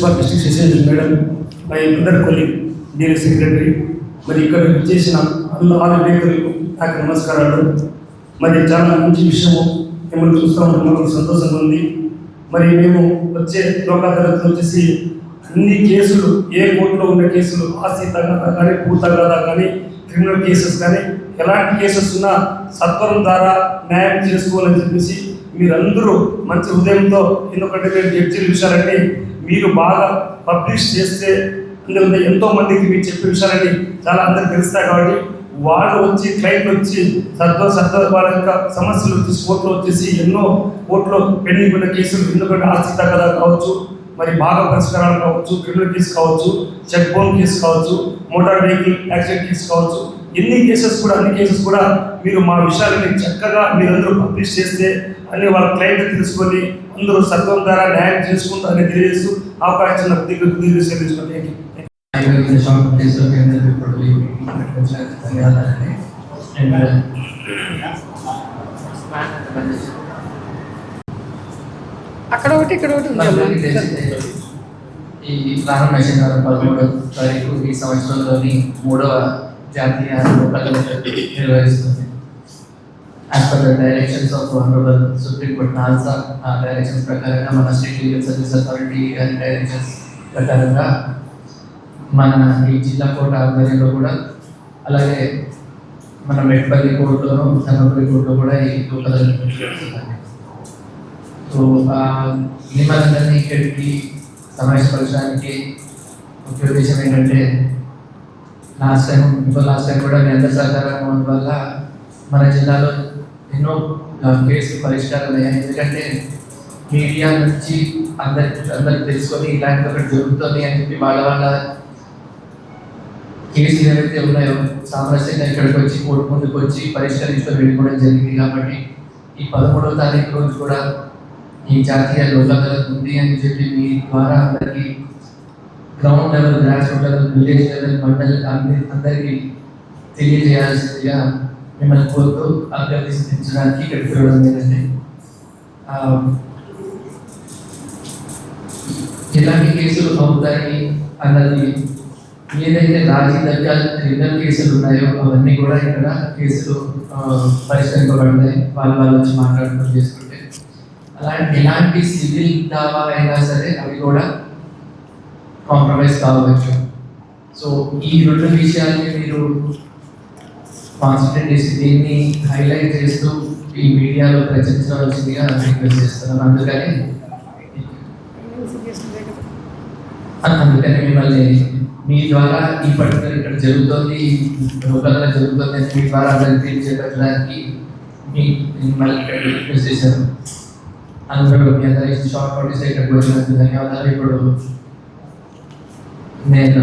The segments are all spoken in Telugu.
Principal district association madam my brother colleague నేను సెక్రటరీ మరి ఇక్కడ చేసిన అందరూ ఆల్ నాకు నమస్కారాలు. మరి చాలా మంచి విషయము మిమ్మల్ని చూస్తూ ఉంటే మనకు సంతోషంగా ఉంది. మరి మేము వచ్చే లోకాదాలతో వచ్చేసి అన్ని కేసులు ఏ కోర్టులో ఉన్న కేసులు ఆస్తి తగ్గదా కానీ భూ తగ్గదా కానీ క్రిమినల్ కేసెస్ కానీ ఎలాంటి కేసెస్ ఉన్నా సత్వరం ద్వారా న్యాయం చేసుకోవాలని చెప్పేసి మీరందరూ మంచి హృదయంతో ఎందుకంటే మీరు జడ్జీల విషయాలన్నీ మీరు బాగా పబ్లిష్ చేస్తే అందులో ఎంతో మందికి మీరు చెప్పే విషయాలని చాలా అందరికి తెలుస్తాయి కాబట్టి వాళ్ళు వచ్చి క్లైంట్ వచ్చి సత్వ సత్వ వాళ్ళ యొక్క సమస్యలు వచ్చి కోర్టులో వచ్చేసి ఎన్నో కోర్టులో పెండింగ్ ఉన్న కేసులు ఎందుకంటే ఆస్తి తగ్గదా కావచ్చు మరి బాగా పరిష్కారాలు కావచ్చు క్రిమినల్ కేసు కావచ్చు చెక్ బౌన్ కేసు కావచ్చు మోటార్ వెహికల్ యాక్సిడెంట్ కేసు కావచ్చు ఎన్ని కేసెస్ కూడా అన్ని కేసెస్ కూడా మీరు మా విషయాలని చక్కగా మీరందరూ పబ్లిష్ చేస్తే అన్ని వాళ్ళ క్లయింట్ తెలుసుకొని అందరూ సత్వం ద్వారా న్యాయం చేసుకుంటారని తెలియజేస్తూ అవకాశం నాకు దగ్గర దగ్గర అక్కడ ఒకటి ఇక్కడ ఒకటి ఈ ప్రారంభ శనివారం పదమూడవ తారీఖు ఈ సంవత్సరంలోని మూడవ జాతీయ నిర్వహిస్తుంది. As per the directions of honourable supreme court NALSA ఆ డైరెక్షన్స్ ప్రకారంగా మన స్టేట్ లీగల్ సర్వీస్ అథారిటీ గారి డైరెక్షన్స్ ప్రకారంగా మన ఈ జిల్లా కోర్టు ఆధ్వర్యంలో కూడా అలాగే మన మెట్పల్లి కోర్టులోను ధర్మపురి కోర్టులో కూడా ఈ లోకల్ సో ఆ ఇక్కడికి సమావేశపరచడానికి ముఖ్య ఉద్దేశం ఏంటంటే లాస్ట్ టైం ఇంకో లాస్ట్ టైం కూడా మీ అందరి సహకారం ఉండడం వల్ల మన జిల్లాలో ఎన్నో కేసులు పరిష్కారం అయ్యాయి. ఎందుకంటే మీడియా నుంచి అందరికి అందరికి తెలుసుకొని ఇలాంటి ఒకటి జరుగుతుంది అని చెప్పి వాళ్ళ వాళ్ళ కేసులు ఏవైతే ఉన్నాయో సామరస్యంగా ఇక్కడికి వచ్చి కోర్టు ముందుకు వచ్చి పరిష్కరించుకొని వెళ్ళిపోవడం జరిగింది కాబట్టి ఈ పదమూడవ తారీఖు రోజు కూడా ఈ జాతీయ లోక్ ఉంది అని చెప్పి మీ ద్వారా అందరికీ ground level grass root level village level mandal అందరి అందరికీ తెలియజేయాల్సిందిగా మిమ్మల్ని కోరుతూ అభ్యర్థించడానికి ఇక్కడికి రావడం లేదండి ఆ, ఎలాంటి కేసులు అవుతాయి అన్నది ఏదైతే రాజీ దగ్గర క్రిమినల్ కేసులు ఉన్నాయో అవన్నీ కూడా ఇక్కడ కేసులు ఆ, పరిష్కరింపబడతాయి వాళ్ళు వాళ్ళు వచ్చి మాట్లాడుతూ చేసుకుంటే అలాంటి ఎలాంటి సివిల్ దావా అయినా సరే అవి కూడా కాంప్రమైజ్ కావచ్చు సో ఈ రెండు విషయాల్ని మీరు కాన్సన్ట్రేట్ చేసి దీన్ని హైలైట్ చేస్తూ ఈ మీడియాలో ప్రచురించవలసిందిగా రిక్వెస్ట్ చేస్తున్నాను అందుకని అందుకని మిమ్మల్ని మీ ద్వారా ఈ పర్టికులర్ ఇక్కడ జరుగుతుంది లోకల్గా జరుగుతుంది అని మీ ద్వారా అందరికి తెలియజేయడానికి మీ మిమ్మల్ని ఇక్కడ రిక్వెస్ట్ చేశాను అందరూ మీ అందరి షార్ట్ నోటీస్ ఇక్కడికి వచ్చినందుకు ధన్యవాదాలు. ఇప్పుడు నేను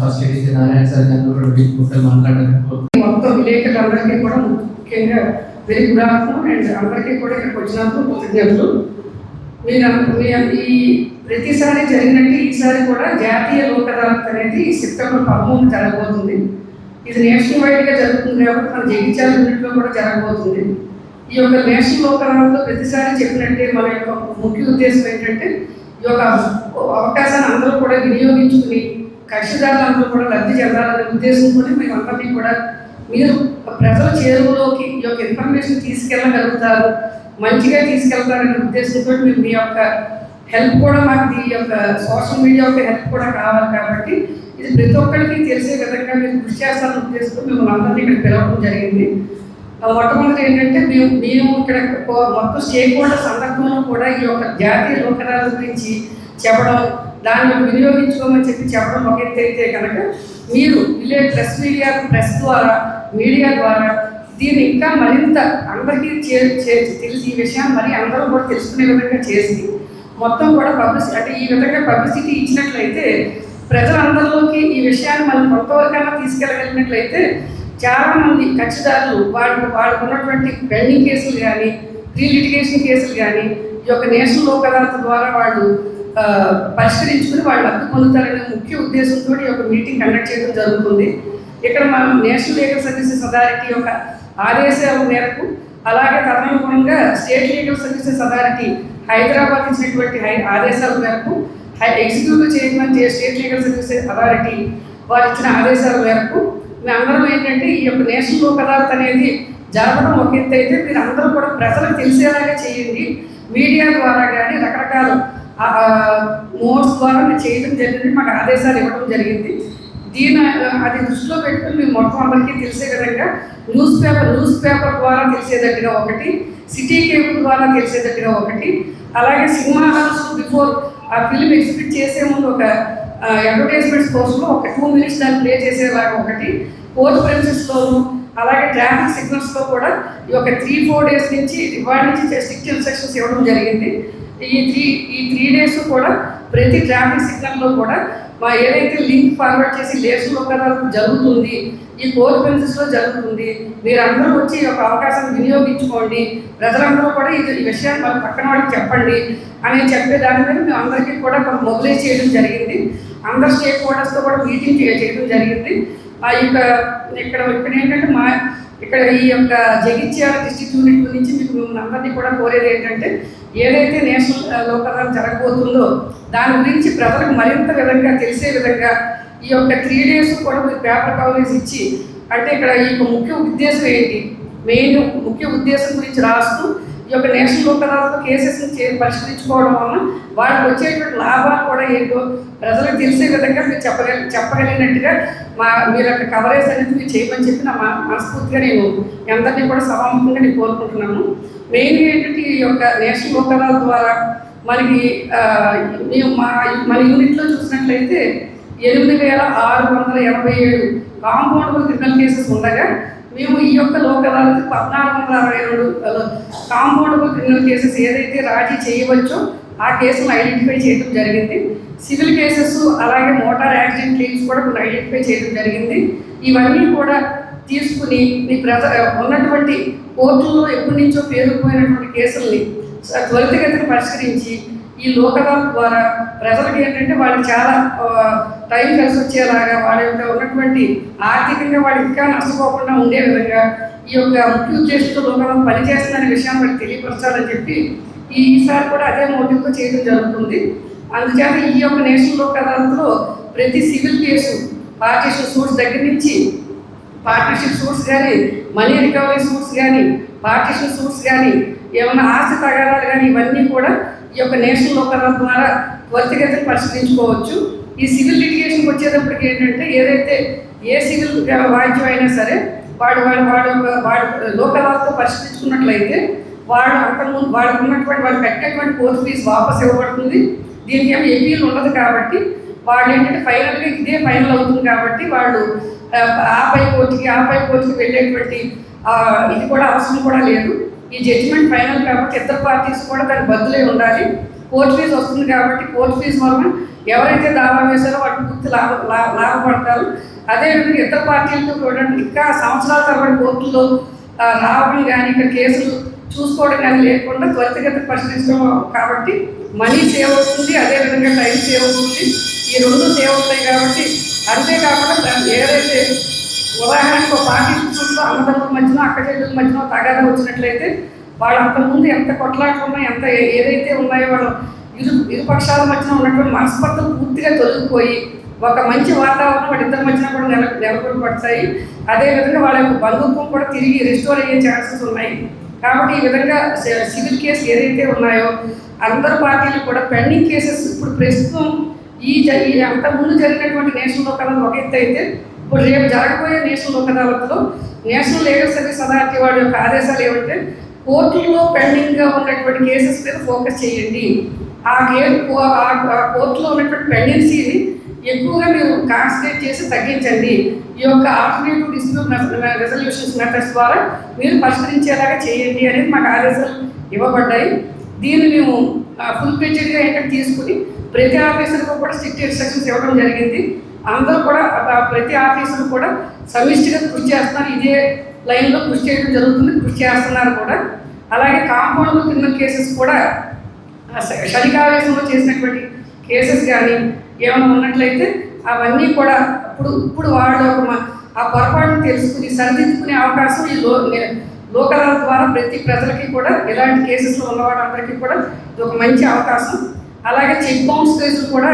ఫస్ట్ ఇది నారాయణ సార్ గారు కూడా మీకు ముఖ్యంగా మాట్లాడాలని మొత్తం విలేకరులందరికీ కూడా ముఖ్యంగా వెరీ గుడ్ ఆఫ్టర్నూన్ అండ్ అందరికీ కూడా ఇక్కడికి వచ్చినందుకు కృతజ్ఞతలు. మీరు ఈ ప్రతిసారి జరిగినట్టు ఈసారి కూడా జాతీయ లోక్ అదాలత్ అనేది సెప్టెంబర్ పదమూడు జరగబోతుంది. ఇది నేషనల్ వైడ్గా జరుగుతుంది కాబట్టి మన జగిత్యాల యూనిట్లో కూడా జరగబోతుంది. ఈ యొక్క నేషనల్ లోక్ ప్రతిసారి చెప్పినట్టే మన యొక్క ముఖ్య ఉద్దేశం ఏంటంటే ఈ యొక్క అవకాశాన్ని అందరూ కూడా వినియోగించుకుని కక్షిదారులు అందరూ కూడా లబ్ధి చెందాలనే ఉద్దేశంతో మేము అందరినీ కూడా మీరు ప్రజల చేరువలోకి ఈ యొక్క ఇన్ఫర్మేషన్ తీసుకెళ్ళగలుగుతారు మంచిగా తీసుకెళ్తారనే ఉద్దేశంతో మేము మీ యొక్క హెల్ప్ కూడా మాకు ఈ యొక్క సోషల్ మీడియా యొక్క హెల్ప్ కూడా కావాలి కాబట్టి ఇది ప్రతి ఒక్కరికి తెలిసే విధంగా మీరు కృషి చేస్తారనే ఉద్దేశంతో మిమ్మల్ని అందరినీ ఇక్కడ పిలవడం జరిగింది. మొట్టమొదటి ఏంటంటే మేము మేము ఇక్కడ మొత్తం స్టేక్ హోల్డర్ సందర్భంలో కూడా ఈ యొక్క జాతీయ లోకరాల గురించి చెప్పడం దాన్ని వినియోగించుకోమని చెప్పి చెప్పడం ఒక ఎత్తు అయితే కనుక మీరు విలేజ్ ప్రెస్ మీడియా ప్రెస్ ద్వారా మీడియా ద్వారా దీన్ని ఇంకా మరింత అందరికీ చేసి చే- తెలిసి ఈ విషయాన్ని మరి అందరూ కూడా తెలుసుకునే విధంగా చేసి మొత్తం కూడా పబ్లిసిటీ అంటే ఈ విధంగా పబ్లిసిటీ ఇచ్చినట్లయితే ప్రజలందరిలోకి ఈ విషయాన్ని మనం కొంతవరకైనా తీసుకెళ్ళగలిగినట్లయితే చాలామంది కక్షిదారులు వాళ్ళు వాళ్ళకు ఉన్నటువంటి పెండింగ్ కేసులు కానీ ప్రీ లిటిగేషన్ కేసులు కానీ ఈ యొక్క నేషనల్ లోక్ ద్వారా వాళ్ళు పరిష్కరించుకుని వాళ్ళు లబ్ధి పొందుతారనే ముఖ్య ఉద్దేశంతో ఈ యొక్క మీటింగ్ కండక్ట్ చేయడం జరుగుతుంది. ఇక్కడ మనం నేషనల్ లీగల్ సర్వీసెస్ అథారిటీ యొక్క ఆదేశాల మేరకు అలాగే తదనుగుణంగా state legal services authority Hyderabad ఇచ్చినటువంటి హై ఆదేశాల మేరకు executive chairman state legal services authority వారు ఇచ్చిన ఆదేశాల మేరకు అందరం ఏంటంటే ఈ యొక్క నేషనల్ లోక్ అదాలత్ అనేది జరపడం ఒక ఎత్తు అయితే మీరు అందరూ కూడా ప్రజలకు తెలిసేలాగా చేయండి. మీడియా ద్వారా కానీ రకరకాల మోడ్స్ ద్వారా మీరు చేయడం జరిగింది మాకు ఆదేశాలు ఇవ్వడం జరిగింది. దీని అది దృష్టిలో పెట్టుకుని మేము మొత్తం అందరికీ తెలిసే విధంగా న్యూస్ పేపర్ న్యూస్ పేపర్ ద్వారా తెలిసేటట్టుగా ఒకటి సిటీ కేబుల్ ద్వారా తెలిసేటట్టుగా ఒకటి అలాగే సినిమా హాల్స్ బిఫోర్ ఆ ఫిల్మ్ ఎగ్జిబిట్ చేసే ముందు ఒక అడ్వర్టైజ్మెంట్స్ కోసం ఒక టూ మినిట్స్ దాన్ని ప్లే చేసేలాగా ఒకటి కోర్ట్ ప్రిన్సెస్లోను అలాగే ట్రాఫిక్ సిగ్నల్స్లో కూడా ఈ యొక్క త్రీ ఫోర్ డేస్ నుంచి ఇవాళ నుంచి స్ట్రిక్ట్ ఇన్స్ట్రక్షన్స్ ఇవ్వడం జరిగింది. ఈ త్రీ ఈ త్రీ డేస్ కూడా ప్రతి ట్రాఫిక్ సిగ్నల్లో కూడా మా ఏదైతే లింక్ ఫార్వర్డ్ చేసి లేషన్ ఒకదాలకు జరుగుతుంది ఈ కోర్ ప్రిన్సెస్లో జరుగుతుంది మీరందరూ వచ్చి ఈ యొక్క అవకాశాన్ని వినియోగించుకోండి ప్రజలందరూ కూడా ఇది ఈ విషయాన్ని మన పక్కన వాళ్ళకి చెప్పండి అని చెప్పే దాని మీద మేము అందరికీ కూడా కొంత మొబిలైజ్ చేయడం జరిగింది. అందరు స్టేక్ హోల్డర్స్తో కూడా మీటింగ్ చేయడం జరిగింది. ఆ యొక్క ఇక్కడ ఇక్కడ ఏంటంటే మా ఇక్కడ ఈ యొక్క జగిత్యాల డిస్ట్రిక్ట్ యూనిట్ నుంచి మీకు మిమ్మల్ని అందరినీ కూడా కోరేది ఏంటంటే ఏదైతే నేషనల్ లోకదాలు జరగబోతుందో దాని గురించి ప్రజలకు మరింత విధంగా తెలిసే విధంగా ఈ యొక్క త్రీ డేస్ కూడా మీరు పేపర్ కవరేజ్ ఇచ్చి అంటే ఇక్కడ ఈ యొక్క ముఖ్య ఉద్దేశం ఏంటి? మెయిన్ ముఖ్య ఉద్దేశం గురించి రాస్తూ ఈ యొక్క నేషనల్ లోకదాలతో కేసెస్ని చే పరిష్కరించుకోవడం వలన వాళ్ళకి వచ్చేటువంటి లాభాలు కూడా ఏంటో ప్రజలకు తెలిసే విధంగా మీరు చెప్పగల చెప్పగలిగినట్టుగా మా మీరు యొక్క కవరేజ్ అనేది మీరు చేయమని చెప్పి నా మా- మనస్ఫూర్తిగా నేను ఎంతని అందరినీ కూడా సమాముఖంగా నేను కోరుకుంటున్నాను. మెయిన్గా ఏంటంటే ఈ యొక్క నేషనల్ లోకదాల ద్వారా మనకి మేము మా మన యూనిట్లో చూసినట్లయితే ఎనిమిది వేల ఆరు వందల ఎనభై ఏడు కాంపౌండబుల్ క్రిమినల్ కేసెస్ ఉండగా మేము ఈ యొక్క లోక్ పద్నాలుగు వందల అరవై రెండు కాంపౌండబుల్ క్రిమినల్ కేసెస్ ఏదైతే రాజీ చేయవచ్చో ఆ కేసును ఐడెంటిఫై చేయడం జరిగింది. సివిల్ కేసెస్ అలాగే మోటార్ యాక్సిడెంట్ క్లెయిమ్స్ కూడా కొన్ని ఐడెంటిఫై చేయడం జరిగింది. ఇవన్నీ కూడా తీసుకుని మీ ప్రజ ఉన్నటువంటి కోర్టుల్లో ఎప్పటి నుంచో పేరుకుపోయినటువంటి కేసుల్ని త్వరితగతిని పరిష్కరించి ఈ లోకదాల ద్వారా ప్రజలకు ఏంటంటే వాళ్ళు చాలా టైం కలిసి వచ్చేలాగా వాళ్ళ యొక్క ఉన్నటువంటి ఆర్థికంగా వాళ్ళు ఇంకా నష్టపోకుండా ఉండే విధంగా ఈ యొక్క ముఖ్య ఉద్దేశంతో లోకదాలు పనిచేస్తుందనే విషయాన్ని వాళ్ళకి తెలియపరచాలని చెప్పి ఈ ఈసారి కూడా అదే మోటివ్తో చేయడం జరుగుతుంది. అందుచేత ఈ యొక్క నేషనల్ లోక్ అదాలత్లో ప్రతి సివిల్ కేసు పార్టీషన్ సూట్స్ దగ్గర నుంచి పార్టీషన్ సూట్స్ కానీ మనీ రికవరీ సూట్స్ కానీ పార్టీషన్ సూట్స్ కానీ ఏమైనా ఆస్తి తగాదాలు కానీ ఇవన్నీ కూడా ఈ యొక్క నేషనల్ లోక్ ద్వారా త్వరితగతిని పరిశీలించుకోవచ్చు. ఈ సివిల్ లిటిగేషన్కి వచ్చేటప్పటికి ఏంటంటే ఏదైతే ఏ సివిల్ వాయిద్యం అయినా సరే వాడు వాడు వాడు వాడు లోకరాలతో పరిశీలించుకున్నట్లయితే వాడు అంతకుముందు వాళ్ళకు ఉన్నటువంటి వాళ్ళు కట్టినటువంటి కోర్టు ఫీజు వాపస్ ఇవ్వబడుతుంది. దీనికి ఏమి ఎపీల్ ఉండదు కాబట్టి వాళ్ళు ఏంటంటే ఫైనల్గా ఇదే ఫైనల్ అవుతుంది కాబట్టి వాళ్ళు ఆ, పై కోర్టుకి ఆ పై కోర్టుకి వెళ్ళేటువంటి ఇది కూడా అవసరం కూడా లేదు. ఈ జడ్జిమెంట్ ఫైనల్ కాబట్టి ఇద్దరు పార్టీస్ కూడా దానికి బదులే ఉండాలి. కోర్టు ఫీజు వస్తుంది కాబట్టి కోర్టు ఫీజు వలన ఎవరైతే దావా వేశారో వాటికి పూర్తి లాభ లా- లాభపడతారు. అదేవిధంగా ఇతర పార్టీలతో కూడా ఇంకా సంవత్సరాల తరబడి కోర్టుల్లో లాభాలు రావడం కానీ ఇక్కడ కేసులు చూసుకోవడం కానీ లేకుండా త్వరితగతిన పరిశీలించడం కాబట్టి మనీ సేవ్ అవుతుంది అదేవిధంగా టైం సేవ్ అవుతుంది. ఈ రెండు సేవ్ అవుతాయి కాబట్టి అంతేకాకుండా దాన్ని ఏదైతే ఉదాహరణకు ఒక పార్టీ చుట్టూ అన్నదమ్ముల మధ్యన అక్క చెల్లెల మధ్యన తగాదా వచ్చినట్లయితే వాళ్ళు అంతకుముందు ఎంత కొట్లాట్లు ఉన్నాయి ఎంత ఏదైతే ఉన్నాయో వాళ్ళు ఇరు ఇరుపక్షాల మధ్యన ఉన్నటువంటి మనస్పర్ధలు పూర్తిగా తొలగిపోయి ఒక మంచి వాతావరణం వాళ్ళిద్దరి మధ్యన కూడా నెల నెలకొల్పడతాయి అదేవిధంగా వాళ్ళ యొక్క బంధుత్వం కూడా తిరిగి రిస్టోర్ అయ్యే ఛాన్సెస్ ఉన్నాయి. కాబట్టి ఈ విధంగా సివిల్ కేసు ఏదైతే ఉన్నాయో అందరు పార్టీలు కూడా పెండింగ్ కేసెస్ ఇప్పుడు ప్రస్తుతం ఈ జ- ఈ అంతకుముందు జరిగినటువంటి నేషనల్లో కన్నా ఒక ఎత్తు అయితే ఇప్పుడు రేపు జరగబోయే నేషనల్ లోక్ అదాలత్లో నేషనల్ లీగల్ సర్వీస్ అథారిటీ వాడి యొక్క ఆదేశాలు ఏమంటే కోర్టుల్లో పెండింగ్గా ఉన్నటువంటి కేసెస్ మీద ఫోకస్ చేయండి. ఆ కేసు ఆ- కోర్టులో ఉన్నటువంటి పెండెన్సీని ఎక్కువగా మీరు కాన్సన్ట్రేట్ చేసి తగ్గించండి. ఈ యొక్క ఆల్టర్నేటివ్ డిస్ప్యూట్ రెజల్యూషన్స్ మెథడ్స్ ద్వారా మీరు పరిష్కరించేలాగా చేయండి అనేది మాకు ఆదేశాలు ఇవ్వబడ్డాయి. దీన్ని మేము ఫుల్ పేజెడ్గా ఏంటంటే తీసుకుని ప్రతి ఆఫీసర్కు కూడా స్ట్రిక్ట్ ఇన్స్ట్రక్షన్స్ ఇవ్వడం జరిగింది. అందరూ కూడా ఆ ప్రతి ఆఫీసులు కూడా సమిష్టిగా కృషి చేస్తున్నారు. ఇదే లైన్లో కృషి చేయడం జరుగుతుంది కృషి చేస్తున్నారు కూడా. అలాగే కాంపౌండ్లో క్రిమినల్ కేసెస్ కూడా ఆ చేసినటువంటి కేసెస్ కానీ ఏమైనా ఉన్నట్లయితే అవన్నీ కూడా ఇప్పుడు ఇప్పుడు వాళ్ళు ఒక ఆ పొరపాటు తెలుసుకుని సరిదిద్దుకునే అవకాశం ఈ లో లోకల ద్వారా ప్రతి ప్రజలకి కూడా ఇలాంటి కేసెస్లో ఉన్న వాళ్ళందరికీ కూడా ఇది ఒక మంచి అవకాశం. అలాగే చెక్ బౌన్స్ కేసులు కూడా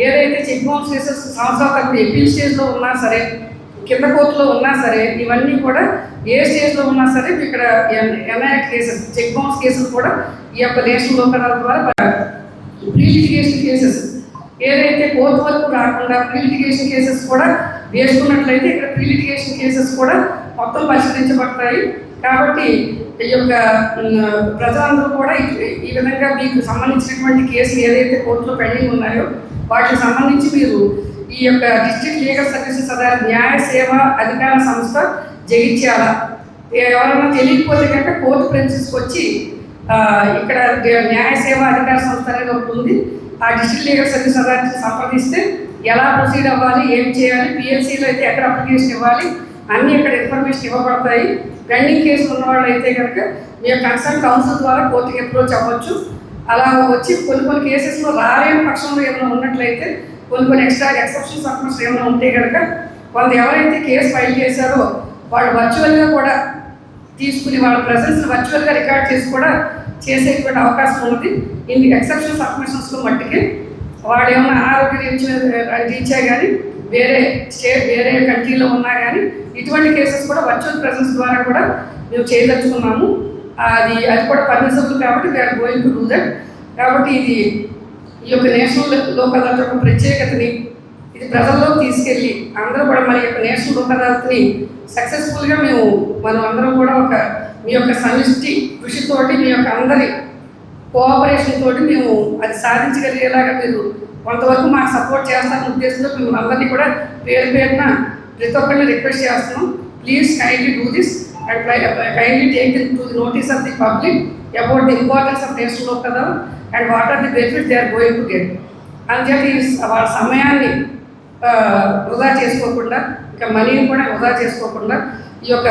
ఏదైతే చెక్ బౌన్స్ కేసెస్ సంవత్సరాల తప్పుడు ఎప్పీల్ స్టేజ్లో ఉన్నా సరే కింద కోర్టులో ఉన్నా సరే ఇవన్నీ కూడా ఏ స్టేజ్లో ఉన్నా సరే ఇక్కడ ఎన్ఐ కేసెస్ చెక్ బౌన్స్ కేసులు కూడా ఈ యొక్క నేషనల్ లోకరాల ద్వారా ప్రీలిటిగేషన్ కేసెస్ ఏదైతే కోర్టు వరకు రాకుండా ప్రీలిటిగేషన్ కేసెస్ కూడా వేసుకున్నట్లయితే ఇక్కడ ప్రీలిటిగేషన్ కేసెస్ కూడా మొత్తం పరిశీలించబడతాయి కాబట్టి ఈ యొక్క ప్రజలందరూ కూడా ఈ విధంగా మీకు సంబంధించినటువంటి కేసులు ఏదైతే కోర్టులో పెండింగ్ ఉన్నాయో వాటికి సంబంధించి మీరు ఈ యొక్క డిస్ట్రిక్ట్ లీగల్ సర్వీసెస్ అదే న్యాయ సేవ అధికార సంస్థ జగిత్యాల. ఎవరైనా తెలియకపోతే కనుక కోర్టు ప్రిన్సిస్కి వచ్చి ఇక్కడ న్యాయ సేవ అధికార సంస్థ అనేది ఒకటి ఉంది. ఆ డిస్ట్రిక్ట్ లీగల్ సర్వీస్ అథారిటీ సంప్రదిస్తే ఎలా ప్రొసీడ్ అవ్వాలి ఏం చేయాలి పిఎల్సీలో అయితే ఎక్కడ అప్లికేషన్ ఇవ్వాలి అన్నీ ఇక్కడ ఇన్ఫర్మేషన్ ఇవ్వబడతాయి. పెండింగ్ కేసులు ఉన్నవాళ్ళు అయితే కనుక మీ యొక్క కన్సర్న్ కౌన్సిల్ ద్వారా కోర్టుకి అప్రోచ్ అవ్వచ్చు. అలా వచ్చి కొన్ని కొన్ని కేసెస్లో రాలేని పక్షంలో ఏమైనా ఉన్నట్లయితే కొన్ని కొన్ని ఎక్స్ట్రా ఎక్సెప్షన్ సర్కమ్స్ ఏమైనా ఉంటే కనుక వాళ్ళు ఎవరైతే కేసు ఫైల్ చేశారో వాళ్ళు వర్చువల్గా కూడా తీసుకుని వాళ్ళ ప్రజెన్స్ వర్చువల్గా రికార్డ్ చేసి కూడా చేసేటువంటి అవకాశం ఉంది. ఇన్ని ఎక్సెప్షన్ సబ్మిషన్స్లో మట్టికి వాడు ఏమైనా ఆరోగ్య రీత్యా రీత్యా కానీ వేరే స్టేట్ వేరే కంట్రీలో ఉన్నా కానీ ఇటువంటి కేసెస్ కూడా వర్చువల్ ప్రజెన్స్ ద్వారా కూడా మేము చేయదలుచుకున్నాము అది అది కూడా పర్మిసబుల్ కాబట్టి we are going to do that. కాబట్టి ఇది ఈ యొక్క నేషనల్ లోక్ అదాలత్ యొక్క ప్రత్యేకతని ఇది ప్రజల్లోకి తీసుకెళ్ళి అందరూ కూడా మన యొక్క నేషనల్ లోక్ అదాలత్ని సక్సెస్ఫుల్గా మేము మనం అందరం కూడా ఒక మీ యొక్క సమిష్టి కృషితోటి మీ యొక్క అందరి కోఆపరేషన్ తోటి మేము అది సాధించగలిగేలాగా మీరు కొంతవరకు మాకు సపోర్ట్ చేస్తారని ఉద్దేశంతో మేము అందరినీ కూడా పేరు పేరున ప్రతి ఒక్కరిని రిక్వెస్ట్ చేస్తున్నాం. Please kindly do this. And kindly take to the notice of the public about the importance of national Lok కదా and what are the benefit they are going to get అని చెప్పి వాళ్ళ సమయాన్ని వృధా చేసుకోకుండా ఇంకా మనీని కూడా వృధా చేసుకోకుండా ఈ యొక్క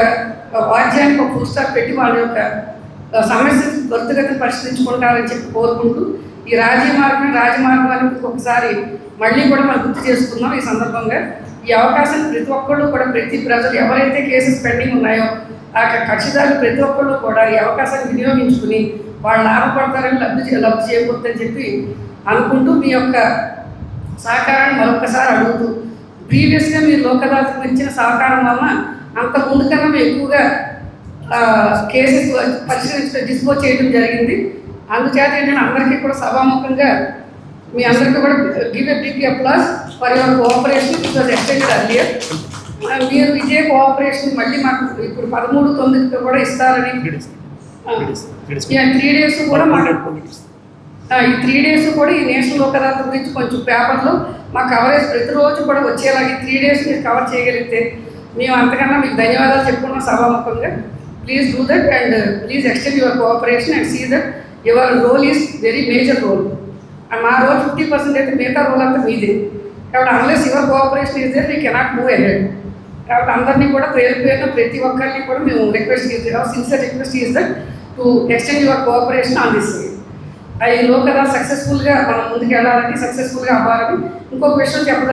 వాద్యానికి ఒక ఫుల్ స్టాప్ పెట్టి వాళ్ళ యొక్క సమస్య సమస్యను పరిశీలించుకుంటారని పరిష్కరించుకుంటారని చెప్పి కోరుకుంటూ ఈ రాజమార్గం రాజమార్గాన్ని ఒకసారి మళ్ళీ కూడా మనం గుర్తు చేసుకుందాం ఈ సందర్భంగా. ఈ అవకాశాన్ని ప్రతి ఒక్కళ్ళు కూడా ప్రతి ప్రజలు ఎవరైతే కేసెస్ పెండింగ్ ఉన్నాయో ఆ యొక్క కక్షిదారులు ప్రతి ఒక్కళ్ళు కూడా ఈ అవకాశాన్ని వినియోగించుకుని వాళ్ళు లాభపడతారని లబ్ధి లబ్ధి చేయకూడదని చెప్పి అనుకుంటూ మీ యొక్క సహకారాన్ని మరొకసారి అడుగుతూ ప్రీవియస్గా మీరు లోక్ ఇచ్చిన సహకారం వలన అంత ముందు కన్నా మేము ఎక్కువగా కేసెస్ పరిశీలించ డిస్పోజ్ చేయడం జరిగింది. అందుచేత ఏంటంటే అందరికీ కూడా సభాముఖంగా మీ అందరికీ కూడా give a big applause for your cooperation it was extended earlier మీరు ఇదే కోఆపరేషన్ మళ్ళీ మాకు ఇప్పుడు పదమూడు తొమ్మిదికి కూడా ఇస్తారని త్రీ డేస్ కూడా మాకు ఈ త్రీ డేస్ కూడా ఈ నేషనల్ లోక్ అదాలత్ గురించి కొంచెం పేపర్లో మా కవరేజ్ ప్రతిరోజు కూడా వచ్చేలాగా ఈ త్రీ డేస్ మీరు కవర్ చేయగలిగితే మేము అంతకన్నా మీకు ధన్యవాదాలు చెప్పుకున్నాం సభాముఖంగా. Please do that and please extend your cooperation and see that your role is very major role and మా రోల్ ఫిఫ్టీ పర్సెంట్ అయితే మిగతా రోల్ అంతా మీదే. కాబట్టి unless your cooperation is there we cannot move ahead కాబట్టి అందరినీ కూడా పేరు పేరున ప్రతి ఒక్కరిని కూడా మేము రిక్వెస్ట్ సిన్సియర్ రిక్వెస్ట్ చేస్తాం to extend your cooperation on this అవి లో కదా సక్సెస్ఫుల్గా మనం ముందుకు వెళ్ళాలని సక్సెస్ఫుల్గా అవ్వాలని ఇంకో క్వశ్చన్ చెప్పడం